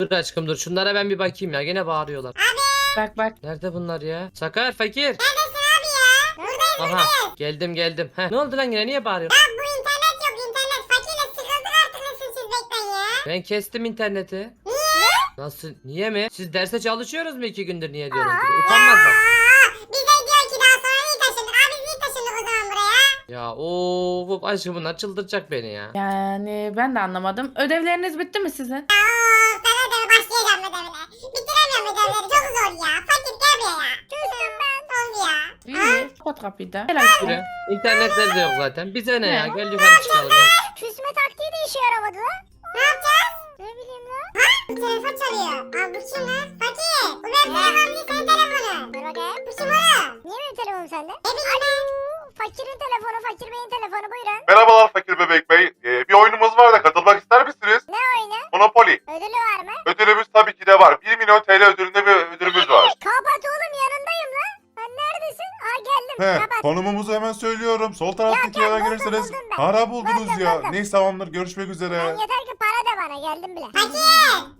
Dur aşkım dur. Şunlara ben bir bakayım ya. Gene bağırıyorlar. Bak bak. Nerede bunlar ya? Sakar fakir. Neredesin abi ya? Buradayım. Aha geldim geldim. Heh, ne oldu lan yine niye bağırıyorsun? Ya bu internet yok internet. Fakirle sıkıldık artık nasıl siz bekleyin ya. Ben kestim interneti. Niye? Nasıl? Niye mi? Siz derse çalışıyoruz mu iki gündür niye diyorsunuz? Utanmaz bak. Aa, bize diyor ki daha sonra iyi taşındık. Abi biz iyi taşındık o zaman buraya. Ya of aşkım bunlar çıldıracak beni ya. Yani ben de anlamadım. Ödevleriniz bitti mi sizin? Of ben ödeve başlayacağım ödevine. Bitiremiyorum ödevleri çok zor ya. Fakir gel buraya ya. Çözdüm ben. Oldu ya. İyi. Kapat kapıyı da. Gel aşkım. İnternetleri de yok zaten. Bize ne ya? Gel yukarı çıkalım. gel. Küsme taktiği de işe yaramadı lan. Ne yapacağız? Ne bileyim lan. Ha? Telefon çalıyor. Aa bu kim lan? Fakir. Bu benim telefonum değil senin telefonun. Dur bakayım. Bu kim oğlum? Niye benim telefonum sende? Ne bileyim ben. Fakirin telefonu, fakir beyin telefonu buyurun. Merhabalar Fakir Bebek Bey. Ee, bir oyunumuz var da katılmak ister misiniz? Ne oyunu? Monopoly. Ödülü var mı? Ödülümüz tabii ki de var. 1 milyon TL ödülünde bir ödülümüz var. Kapat oğlum yanındayım lan. Sen neredesin? Aa geldim. He, konumumuzu hemen söylüyorum. Sol taraftaki ya, yerden buldum, gelirseniz buldum ben. para buldunuz Buldum, ya. buldum. Neyse tamamdır. Görüşmek üzere. Ben yeter ki para da bana geldim bile. Fakir.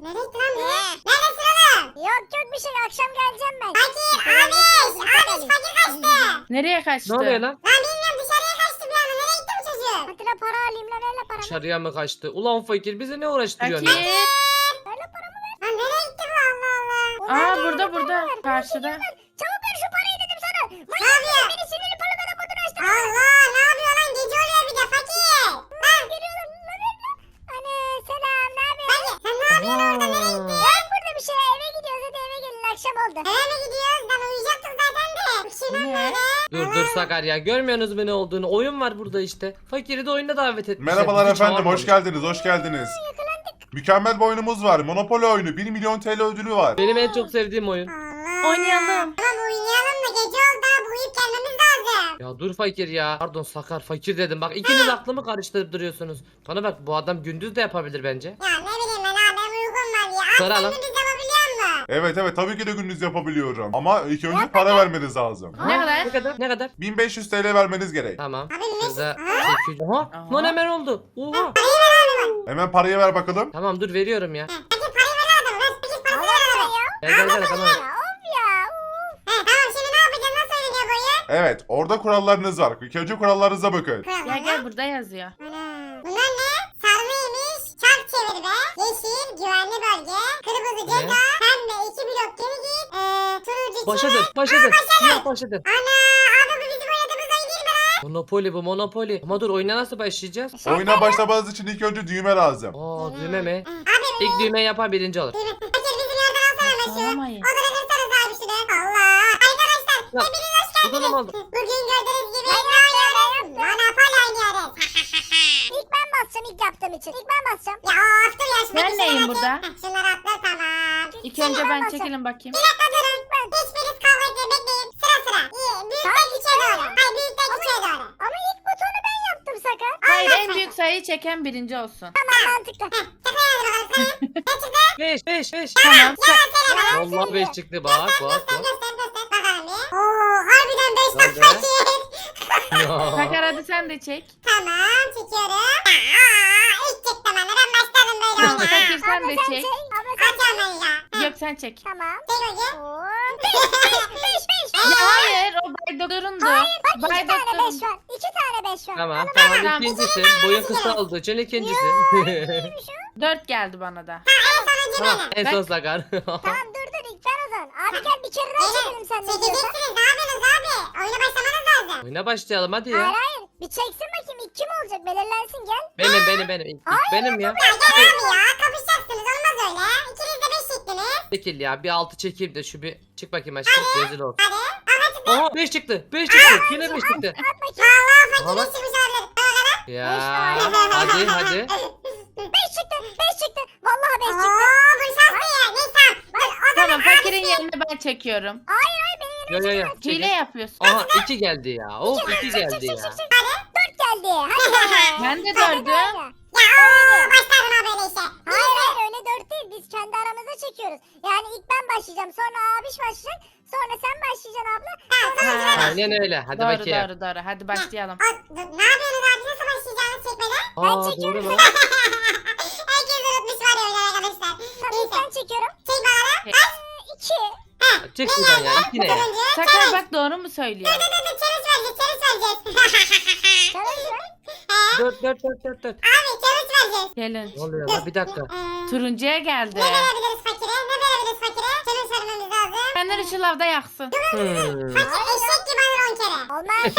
Nereye gitti lan bu? Neredesin oğlum? Yok yok bir şey akşam geleceğim ben. Fakir abi. Abi fakir kaçtı. Nereye kaçtı? Ne oluyor lan? Lan bilmiyorum dışarıya kaçtı bir anda. Nereye gitti bu çocuk? Fakire para alayım lan verle paramı. Dışarıya mı kaçtı? Ulan fakir bizi ne uğraştırıyorsun? ya? Fakir. Verle paramı ver. Lan nereye gitti bu Allah Allah. Aa burada burada. Karşıda. Çabuk ver şu parayı dedim sana. Ne yapıyor? Beni sinirli paralara kodunu açtı. Allah ne yapıyor lan gece oluyor bir de fakir. Ben geliyorum. Lan ver lan. Anne selam ne yapıyorsun? Fakir sen ne yapıyorsun orada nereye gittin? Yok burada bir şey eve gidiyoruz hadi eve gelin akşam oldu. Eve mi gidiyoruz? Ben uyuyacaktık zaten de. Bu Ne? böyle. Dur dur Sakar ya görmüyorsunuz mu ne olduğunu? Oyun var burada işte. Fakiri de oyuna davet etmişler. Merhabalar Bizi efendim. çağırmamış. Hoş geldiniz. Hoş geldiniz. Mükemmel bir oyunumuz var. Monopoly oyunu. 1 milyon TL ödülü var. Benim en çok sevdiğim oyun. Allah. Oynayalım. Tamam oynayalım da gece oldu abi uyuyup gelmemiz lazım. Ya dur fakir ya. Pardon Sakar fakir dedim. Bak ikiniz aklımı karıştırıp duruyorsunuz. Bana bak bu adam gündüz de yapabilir bence. Ya ne bileyim ben abi benim uykum var ya. Gündüz yapabiliyor musun? Evet evet tabii ki de gündüz yapabiliyorum. Ama ilk önce para vermeniz lazım. Ne kadar? Ne kadar? Ne kadar? 1500 TL vermeniz gerek. Tamam. Abi ne Şurada Aha. 800. Oha. Aha. Lan hemen oldu. Oha. Hemen parayı ver bakalım. Tamam dur veriyorum ya. Fakir parayı ver adam. Ver fakir parayı ver adam. Gel gel gel tamam. Ya of ya. Uf. He tamam şimdi ne yapacağız? Nasıl oynanıyor bu oyun? Evet orada kurallarınız var. İlk önce kurallarınıza bakın. Gel gel burada yazıyor. Ana. Bunlar ne? Sarmaymış. Çark çevir. Yeşil güvenli bölge. Kırmızı Ne? ceza. Ee, dön. Siyah başa dön. Ana abi bu bizim oynadığımız oyun değil mi lan? Monopoly bu Monopoly. Ama dur oyuna nasıl başlayacağız? Oyuna başlamanız için ilk önce düğme lazım. Aa düğme mi? Abi İlk düğme yapan birinci olur. Fakir bizim yerden alsana meşhur. Saçmalamayın. Odana kırsanız abi şunu. Allah. Arkadaşlar Ya, hepiniz hoş geldiniz. Uzunum oldu. Bugün gördüğünüz gibi ne oynuyoruz? Monopoly oynuyoruz. ilk ben basacağım ilk yaptığım için. İlk ben basacağım. Ya of dur ya. şunu Ben neyim şunları burada? atayım. Heh, Şunları atla tamam. İlk önce ben çekilin bakayım. Bir dakika durun. Etmeyin bekleyin. Sıra sıra. İyi. Büyükten küçüğe doğru. Hayır büyükten küçüğe doğru. Ama ilk butonu ben yaptım sakın. Hayır en büyük sayıyı çeken birinci olsun. Tamam mantıklı. Heh. Şaka yazdım bakalım. Ne çıktı? 5 5 5. Tamam. Yalan söyleme. Allah 5 çıktı bak bak Göster bak. göster göster. Bakalım bir. Oo harbiden 5 Nerede? dakika fakir. Sakar hadi sen de çek. Tamam çekiyorum. Aa, ilk çektim anne ben başladım böyle oyuna. Fakir sen de çek. Abla sen çek. ya. Yok sen çek. Tamam. Çek hocam. 5 5 5 Ya hayır o Baydok'undu. Hayır bak 2 tane 5 Baydok'un. var. 2 tane 5 var. Tamam Tamam. tamam ikincisi. Boyun kısa olduğu için ikincisi. Dört geldi bana da. En sonuncu tamam benim. en son Sakar. Tamam dur dur ilk ben o zaman. Abi gel bir kere daha çekelim sen de diyorsan. Çekeceksiniz ne yapıyorsunuz abi? Oyuna başlamanız lazım. Oyuna başlayalım hadi Hayır ya. hayır. Bir çeksin bakayım ilk kim olacak belirlensin gel. Benim benim benim. İlk, ilk benim ya. Ya gel abi ya kapışacaksınız olmaz öyle. İkiniz de 5 çektiniz. Çekil ya bir altı çekeyim de şu bir çık bakayım aşkım rezil ol. Çıktı. Oha 5 çıktı. 5 çıktı. Yine 5 çıktı. At bakayım. Allah fakir Valla- bir çıkmış olabilir. Ya hadi hadi. 5 çıktı. 5 çıktı. Vallahi 5 çıktı. Oo bu şanslı ya. Neyse. Tamam fakirin yerine ben çekiyorum. Yo yo yo. Hile çekil. yapıyorsun. Aha 2 geldi ya. Of 2 geldi ya. Hadi 4 geldi. Hadi. Ben de dördüm. Ya ooo başladın ha böyle işe. Hayır hayır öyle 4 değil. Biz kendi aramızda çekiyoruz. Yani ilk ben başlayacağım. Sonra abiş başlayacak. Sonra sen başlayacaksın abla. Sonra Ha. Aynen öyle. Hadi Doğru bakayım. doğru doğru. Hadi başlayalım. O, ne yapıyorsunuz abi? Nasıl başlayacağınız çekmeden? Aa doğru lan. Herkes unutmuş var ya öyle arkadaşlar. Tamam ilk ben çekiyorum. Çek. Ee, iki. Çık şuradan ya. İki ne ya? Turuncu. Sakar bak doğru mu söylüyor? Dur dur dur challenge vereceğiz challenge vereceğiz. challenge Dört dört dört dört dört. abi challenge vereceğiz. Gelin. Ne oluyor lan bir dakika. Ee, Turuncuya geldi. ne verebiliriz fakire? Ne verebiliriz fakire? Challenge vermemiz Kendileri şu lavda yaksın. Hmm. Fakir eşek gibi alır on kere. Olmaz.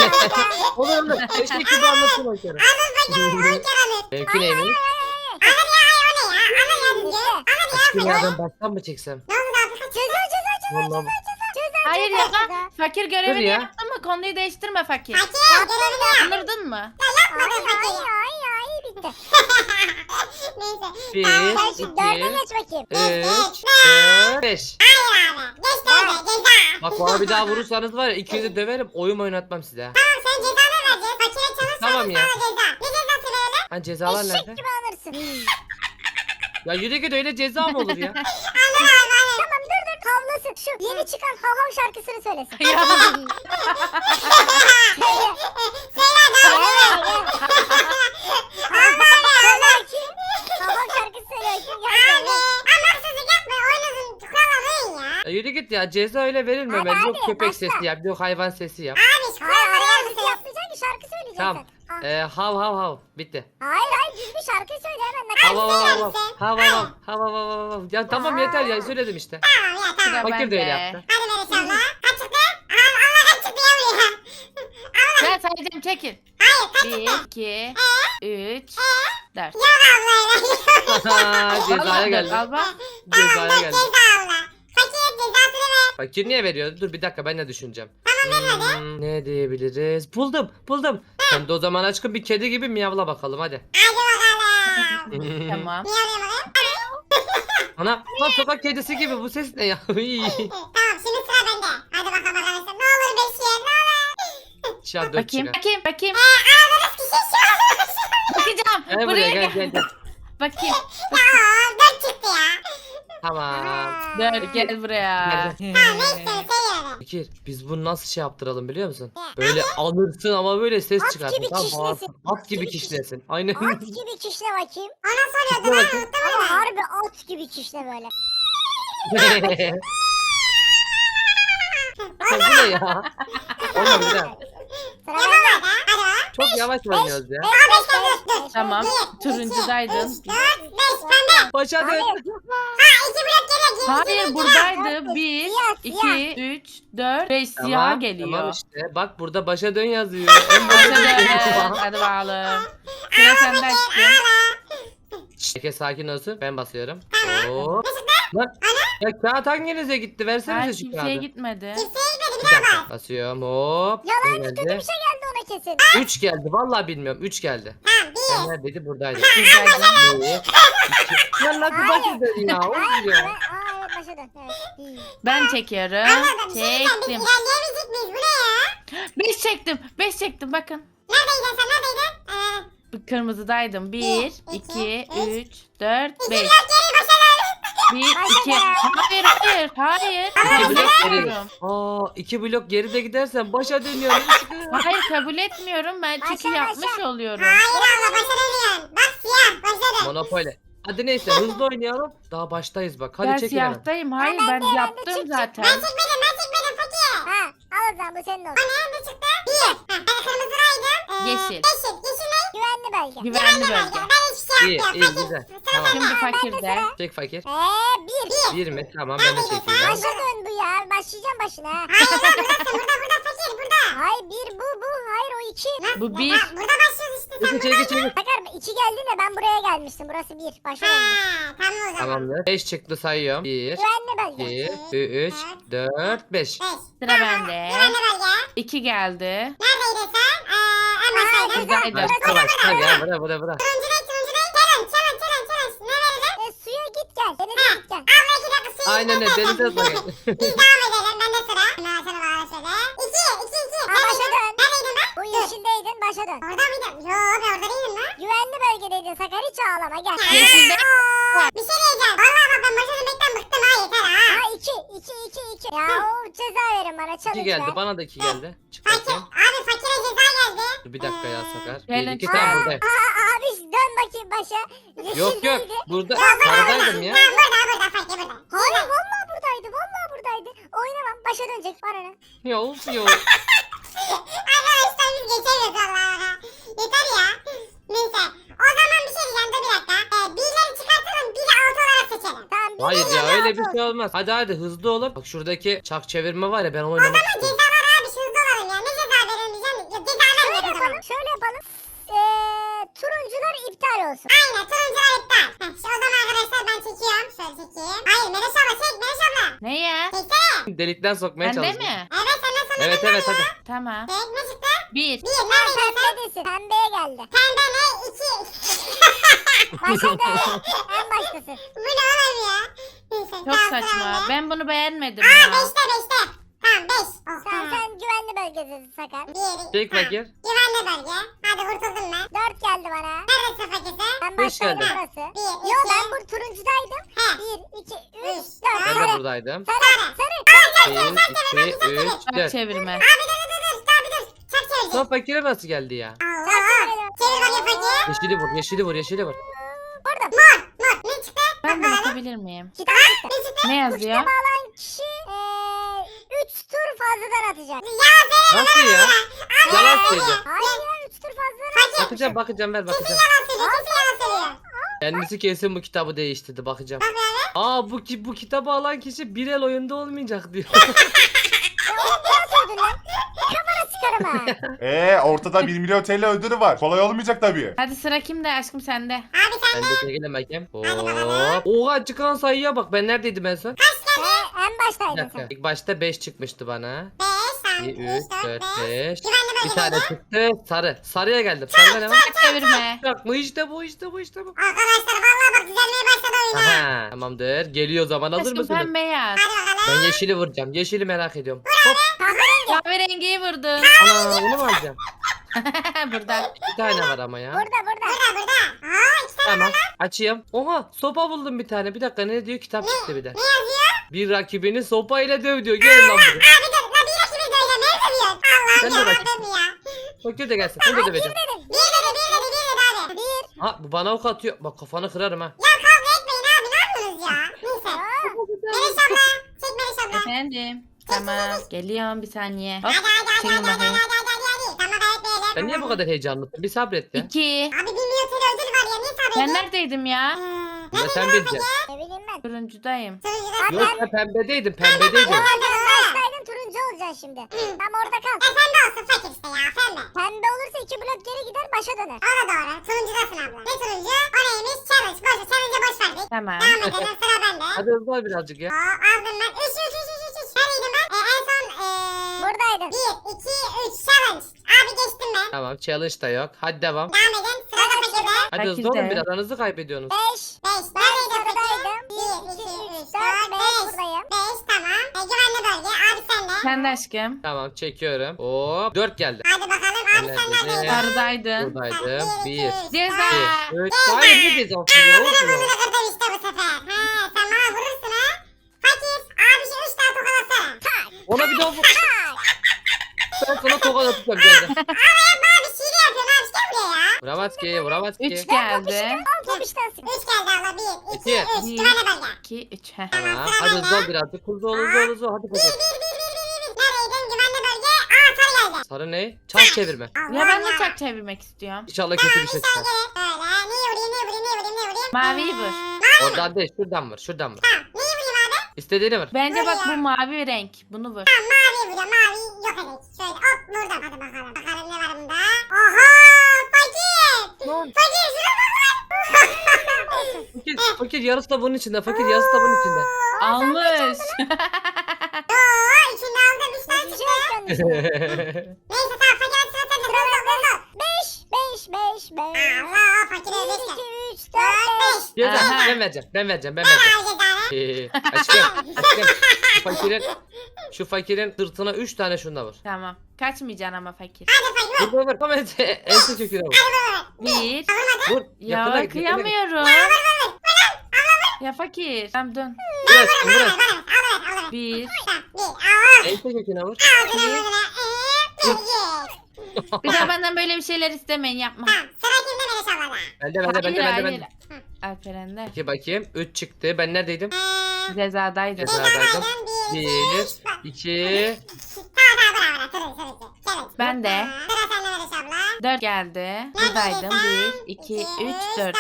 Olur olur. Keşke gibi anlatın o kere. Alır fakir on kere alır. Benimki neymiş? Alır ya ay o ne ya? Alır ya düzgün. Alır ya. Aşkım ya ben baştan mı çeksem? Ne oldu abi? Ceza ceza ceza Vallahi ceza. Hayır ya. Fakir görevini ya. yaptın mı? Konuyu değiştirme fakir. Fakir görevini yap. Anırdın mı? Yapmadı fakir. Ay ay ay bitti. Neyse. Bir, Tamam sen şu iki, dörde geç bakayım. Üç, dört, beş. Hayır Geç dörde ceza. Bak bana bir daha vurursanız var ya ikinizi döverim oyun oynatmam size. ha. Tamam sen cezanı vereceğiz. Fakire çalış Tamam ya. sana ceza. Ne cezası verelim? Hani cezalar Eşek nerede? gibi alırsın. Ya yürü git öyle ceza mı olur ya? Alır abi alır. Tamam dur dur havlasın. Şu yeni çıkan hav hav şarkısını söylesin. Ya. Söyle hadi abi. Hav hav söyle bakayım. Hav hav şarkısı söyle bakayım. Abi amaksızlık yapma. Oyunuzun kuralını ya. ya ceza öyle verilmemeli. Hadi Yok abi, köpek başla. sesi yap, yok hayvan sesi yap. Abi hayır hayır bir şey yapmayacaksın ki şarkı söyleyeceksin. Tamam. Ha. Ee, hav hav hav. Bitti. Hayır hayır düz bir şarkı söyle hemen. Hav hav hav hav. Hav hav hav. Hav hav hav hav. Ya tamam yeter ya söyledim işte. Tamam ya tamam. Sıra Fakir de öyle bende. yaptı. Hadi ver inşallah. Kaç çıktı? Allah Allah kaç çıktı ya buraya. Ben sayacağım çekin. Hayır kaç Bir, çıktı? iki, üç, dört. Yok ablayla. Cezaya geldi. Al bak. Cezaya geldi. ceza abla. Fakir cezasını ver. Fakir niye veriyor? Dur bir dakika ben de düşüneceğim. Tamam ver hadi. Hmm, ne diyebiliriz? Buldum, buldum. Sen de o zaman aşkım bir kedi gibi miyavla bakalım hadi. Hadi bakalım. Tamam. Niye oraya bakayım? Ana, lan sokak kedisi gibi bu ses ne ya? Iy. Tamam şimdi sıra bende. Hadi bakalım arkadaşlar. Ne olur beş ye ne olur. Şah dört Bakayım, çıkar. bakayım, bakayım. Aradınız kişi şu an. Bakacağım. Gel buraya Buraya gel gel. gel. Bakayım. Dört ya. Tamam. Dört gel buraya. Tamam ne istiyorsun söyle. Fikir biz bunu nasıl şey yaptıralım biliyor musun? Böyle alırsın ama böyle ses At çıkarsın. gibi Tamam, kişnesin. At gibi kişnesin. Aynen. At gibi kişne bakayım. Ona soruyordum Dur ha unuttum Ama onu. harbi at gibi kişne böyle. Ya bu ne ya? Oğlum bir dakika. Sıra bende. Hadi bak. Çok yavaş oynuyoruz ya. Beş tane dur dur. Tamam. Bir, Turuncudaydın. iki, üç, dört, beş. Pembe. Başa dön. Ha iki blok geriye geri. Hayır buradaydı. Bir, Siyah, iki, üç, dört, beş siyah Tamam, geliyor. Tamam işte. Bak burada başa dön yazıyor. En başa Başa dön. dön. Hadi bakalım. Sıra sende aşkım. Herkes sakin olsun. Ben basıyorum. Hop. Lan. Ya kağıt hanginize gitti? Versenize Hayır şu kimseye kağıdı. gitmedi. Kimseye gitmedi Bir bir daha bak. dakika. Basıyorum. Hop. Yalan Ne kötü geldi? bir şey geldi ona kesin. 3 geldi. Vallahi bilmiyorum. 3 geldi. Ben bir. neredeydi? Buradaydı. Güzeldi. 1 2 Lan nasıl başa dön ya? Hayır. Olmuyor. evet, Aa başa dön. Evet. Ben çekiyorum. Anladım. Şey. Biz Çektim. ilerleyemeyecek miyiz? Bu ne ya? Beş çektim. Beş çektim bakın. Neredeydin sen neredeydin? Ee, Kırmızıdaydım. Bir, iki, iki, üç, dört, beş. geri. Bir, iki. Hayır, hayır, hayır. İki Kabul blok geri. etmiyorum. Aa, 2 blok geride gidersen başa dönüyorum. aşkım. Hayır kabul etmiyorum ben çünkü Başa, yapmış başa. oluyorum. Hayır abla başa dönüyorsun. Bak siyah başa dön. Monopoly. Hadi neyse hızlı oynayalım. Daha baştayız bak. Hadi ben çekin hemen. siyahtayım. Hayır Ben ben de, ben de yaptım zaten. Ben çekmedim ben çekmedim fakir. Ha al o zaman bu senin olsun. O ne çıktı? Bir. Ha, ben kırmızıdaydım. Ee, Yeşil. Yeşil. Yeşil ne? Güvenli bölge. Güvenli bölge. bölge. Ben hiçbir şey İyi yapmıyorum. iyi Fakir. güzel. Tamam. Şimdi fakir de. Çek fakir. Eee bir. Bir. 1 mi? Tamam ben de çekeyim. Başa dön bu ya. Başlayacağım başına. Hayır lan buradasın. Burada burada fakir burada. Hayır bir bu bu. Hayır o iki. Bu bir. Ha, burada başlıyoruz işte. Sen Çekil çekil çekil. Bakar mı? İki geldi de ben buraya gelmiştim. Burası bir. Başa döndüm. tamam o zaman. Tamamdır. 5 çıktı sayıyorum. 1 Güvenli bölge. 2 3 4 5 Beş. Sıra bende. Güvenli bölge. İki geldi. Neredeydin sen? Ee, en baştaydın. Buradaydım. Başla başla gel buraya buraya buraya. Turuncu değil, turuncu değil. Challenge, challenge, challenge, challenge. Ne verelim? E, suya git gel. Denize git gel. Abla iki dakika suya Aynen öyle gel. Biz devam edelim. Bende sıra. Hemen açalım ağla şöyle. İki, iki, iki. Başa dön. Neredeydin lan? Bu yeşildeydin. Başa dön. Orada mıydım? Yo ben orada değilim lan. Güvenli bölgedeydin. Sakar hiç ağlama gel. Yeşilde. Aa, Bir şey diyeceğim. Valla bak ben başa dönmekten bıktım ha yeter ha. Ha iki, iki, iki, iki. Ya o ceza verin bana. 2 Challenge geldi ver. bana da 2 geldi. Çık Fakir. bakayım. Abi fakire ceza geldi. Dur bir dakika ya Sakar. 1 Gelin. 2 tamam buradayım. Aa, bakayım. iki başa. Yok yok. Burada Ya burada, sarıdaydım ya. Burada burada fakir burada. Hayır vallahi buradaydı vallahi buradaydı. Oynamam başa dönecek bana ne? Ya of ya. Arkadaşlar biz geçemiyoruz vallahi. Yeter ya. Neyse. O zaman bir şey diyeceğim dur bir dakika. Ee, birleri çıkartalım biri altı olarak seçelim. Tamam bir Hayır ya öyle bir altı. şey olmaz. Hadi hadi hızlı olun. Bak şuradaki çak çevirme var ya ben onu oynamak Ama istiyorum. ceza iptal olsun. Aynen turuncular iptal. Heh, şu o zaman arkadaşlar ben çekiyorum. Şöyle çekeyim. Hayır Melis abla çek Melis abla. Ne ya? Çeksene. Delikten sokmaya Bende çalışıyorum. mi? Evet senden sonra Evet evet hadi. Tamam. Çek ne çıktı? Bir. Bir neredeydin sen? Pembedesin. Pembeye geldi. Pembe ne? İki. Başladı. en baştasın. Bu ne oğlum ya? Neyse, Çok tamam, saçma. Ben bunu beğenmedim Aa ya. beşte beşte. Tamam beş. Oh, Tamam. sen güvenli bölgedesin Sakar. Bir. Çek tamam. fakir. Güvenli bölge. Hadi kurtuldum ben. Dört geldi bana. Neredesin fakirse? Ben Beş baştaydım geldi. burası. Bir, iki. Yo ben bu turuncudaydım. He. Bir, iki, üç, dört. Ben de Sarı. buradaydım. Sarı. Sarı. Bir, iki, üç, Çak dört. çevirme. Abi dur dur dur dur. Abi dur. Çak çevireceğim. Son fakire nasıl geldi ya? Allah. Çevir bakayım fakir. Yeşili vur, yeşili vur, yeşili vur. Burada. Mor. Mor. Ne çıktı? Ben Bak de bakalım. bakabilir miyim? Kitap çıktı. Ne yazıyor? Alan kişi eee 3 tur fazladan atacak. Nasıl ya? Yalan söylüyor. Hayır ya 3 tur fazladan atacak. Bakacağım, bakacağım, ver bakacağım. Yalan söylüyor. Kesin yalan söylüyor. Kendisi kesin bu kitabı değiştirdi, bakacağım. Bak böyle. Aa bu ki bu kitabı alan kişi bir el oyunda olmayacak diyor. Ya oğlum bu nasıl ödül lan? Kafana sıkarım ha. Ee ortada 1 milyon TL ödülü var. Kolay olmayacak tabii. Hadi sıra kimde aşkım sende? Abi sen ben de bakayım. Hop. Oha çıkan sayıya bak. Ben neredeydim en son? He, en Bir baştaydın dakika. sen. İlk başta 5 çıkmıştı bana. 5 tamam. 2, 3, 4, 5. Güvenli Bir tane çıktı. Sarı. Sarıya geldim. Sarıda ne var? Çevirme. Bak bu işte bu işte bu işte bu. Arkadaşlar vallahi bak düzelmeye başladı oyun ha. Aha tamamdır. Geliyor zaman hazır Aşkım mısınız? pembe yaz. Hadi bakalım. Ben yeşili vuracağım. Yeşili merak ediyorum. Hop. Kahverengi. Kahverengiyi vurdun. Ana onu mu alacağım? Burada. Bir tane var ama ya. Burada burada. Burada burada. Aa iki tane. Tamam. Açayım. Oha sopa buldum bir tane. Bir dakika ne diyor? Kitap çıktı bir de. Ne yazıyor? Bir rakibini sopa ile döv diyor. Gel lan buraya. Abi dur. La bir rakibi döveceğim. Ne dövüyorsun? Sen de Allah'ım bak. yarabbim ya. Fakir de gelsin. Onu da döveceğim. Bir dedi. Bir dedi. Bir dedi. Bir dedi abi. Bir. Ha bu bana ok atıyor. Bak kafanı kırarım ha. Ya kavga etmeyin abi. Ne yapıyorsunuz ya? Neyse. Melis abla. Çek Melis abla. Efendim. Tamam. Geliyorum bir saniye. Hop. Hadi hadi hadi Çekin hadi hadi bakayım. hadi hadi hadi. Tamam. Ben niye bu kadar heyecanlısın? Bir sabret ya. İki. Abi bir milyon ödül var ya. Niye sabredin? Ben neredeydim ya? Ee, Ya sen bileceksin. Ne ben. Turuncudayım. Turuncudasın. Yok sen pembedeydin. Pembedeydin. Baştaydın turuncu olacaksın şimdi. Tam orada kal. E pembe olsun fakir işte ya pembe. Pembe olursa iki blok geri gider başa döner. O da doğru. Turuncudasın abla. Ne turuncu? O neymiş? Challenge. Boş ver. Challenge'e boş verdik. Tamam. Devam edelim sıra bende. Hadi hızlı ol birazcık ya. Aa aldım ben. Üç üç üç üç üç üç. Neredeydim ben? Ee, en son ee... Buradaydın. Bir, iki, üç. Challenge. Abi geçtim ben. Tamam challenge da yok. Hadi devam. Devam edin. Sırada fakirde. Hadi hızlı Fakirde. olun biraz. Aranızı kaybediyorsunuz. Beş. Beş. Neredeydim fakir? Bir, iki, üç, dört, beş. Buradayım. Beş tamam. E, güvenli bölge. Abi sen de. De aşkım. Tamam çekiyorum. Hop 4 geldi. Hadi bakalım. Abi sen Neredeydin? neredeydin? Sarıdaydın. Buradaydım. 1, Ceza. 2, 3. Hayır ne cezası ya? Bunu Olmuyor. bunu kırdım işte bu sefer. He sen bana vurursun ha. Fakir. Abi şu üç tane tokat atsana. Tak. Ona bir daha vur. Ben sana tokat atacağım geldi. Ama yapma abi şiiri yapıyorsun abi. Gel buraya ya. Vuramaz ki, vuramaz ki. Üç geldi. Al topiştensin. Üç geldi abla. Bir, iki, İki. üç. Bir. Güvenli bölge. İki, üç. Heh. Tamam. Hadi hızlı ol birazcık. Hızlı ol, hızlı ol, hızlı ol. Hadi bir, bir, bir, bir, bir. Neredeydin? Güvenli bölge. Aa Sarı ne? Çark çevirme. Ya ben de çak çevirmek istiyorum. İnşallah kötü bir şey Sen çıkar. Öyle. Vurayım, vurayım, vurayım, vurayım? Maviyi Ee, vur. Mavi mi? Oradan değil, şuradan vur, şuradan vur. Tamam. Neyi vurayım abi? İstediğini vur. Bence bak bu mavi renk. Bunu vur. Tamam mavi vuruyorum. Mavi yok edelim. Şöyle hop vurdum. Hadi bakalım. Bakalım ne var bunda. Oha! Fakir! Fakir şuna bak lan. Fakir, fakir yarısı da bunun içinde. Fakir yarısı da bunun içinde. Almış. Neyse tamam fakir sıra sende. Sıra sende. Sıra Beş. Beş. Beş. Beş. Allah fakir Bir, ödeşti. iki, üç, dört, beş. Ceza Aha. ben vereceğim, ben vereceğim, ben Ver vereceğim. abi cezanı. Ee, aşkım, aşkım. Şu fakirin, şu fakirin sırtına 3 tane şunda vur. tamam. Kaçmayacaksın ama fakir. Hadi fakir vur. Vur vur vur. Tamam ense, ense köküne vur. Hadi vur. Bir. Vur. Yakına Ya yakına git. kıyamıyorum. Ya fakir. Tamam dön. Biraz biraz. Bir. Ense götüne vur. Bir daha benden böyle bir şeyler istemeyin yapma. Bende bende bende bende bende. Alperen'de. Peki bakayım. 3 çıktı. Ben neredeydim? Cezadaydı. Cezadaydım. 1, 2, ben de. 4 geldi. Buradaydım. 1, 2, 3, 4.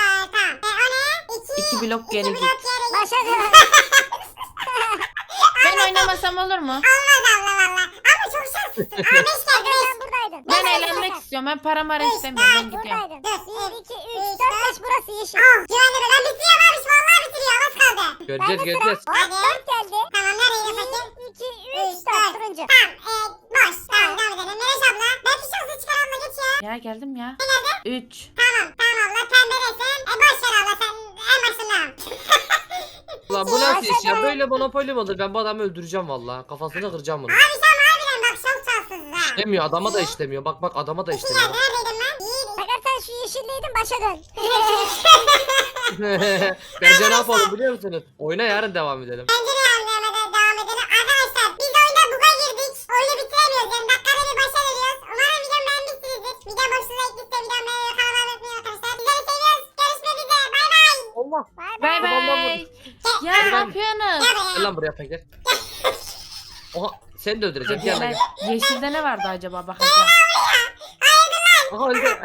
İki. Blok geri git. git. Başladı. Ben oynamasam olur mu? Olmaz abla valla. Ama çok şanslısın. Beş geldi. Ben buradaydın. Ben eğlenmek istiyorum. Ben para mara istemiyorum. Ben gidiyorum. Buradaydın. Dur. 1, 2, 3, 4, 5 burası yeşil. Ah güvenli ben bitiriyorum abi. Vallahi bitiriyor. Az kaldı. Göreceğiz göreceğiz. Hadi. 4 geldi. Tamam neredeydi fakir? 2, 3, 4 turuncu. Tamam. E, boş. Tamam devam edelim. Melis abla. Belki şansı çıkar abla geç ya. Ya geldim ya. Üç. Tamam. Tamam abla. Pembedesin. E boş ver abla sen en Ulan bu nasıl iş ya? Böyle monopoli mi olur? Ben bu adamı öldüreceğim valla. Kafasını kıracağım bunu. Abi sen harbiden bak çok şanssızız ha. İşlemiyor. Adama da işlemiyor. Bak bak adama da İki işlemiyor. geldi. Neredeydim ben? Bir. Sakar sen şu yeşilliydin başa dön. Bence ne yapalım biliyor musunuz? Oyuna yarın devam edelim. Bence de anlayamadan devam edelim. Arkadaşlar biz oyunda buga girdik. Oyunu bitiremiyoruz. Yani dakikada bir başa veriyoruz. Umarım videomu beğenmişsinizdir. Video boşluğuna ekliyse videomu beğenmeyi kanalıma unutmayın arkadaşlar. Sizleri seviyoruz. Görüşmek üzere. Bay bay. Allah. Bay Babam bay. Ya Hadi ne yapıyorsunuz? Gel lan buraya Peker. Oha seni de öldüreceğim. Gel lan. Yeşilde ne vardı acaba bakacağım. Aha öldü.